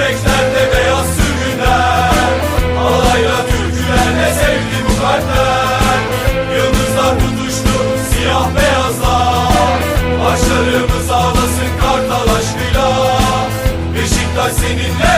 Sevdalı yüreklerde beyaz sürgünler Alayla türkülerle sevdi bu kalpler. Yıldızlar tutuştu siyah beyazlar. Başlarımız ağlasın kartal aşkıyla. Beşiktaş seninle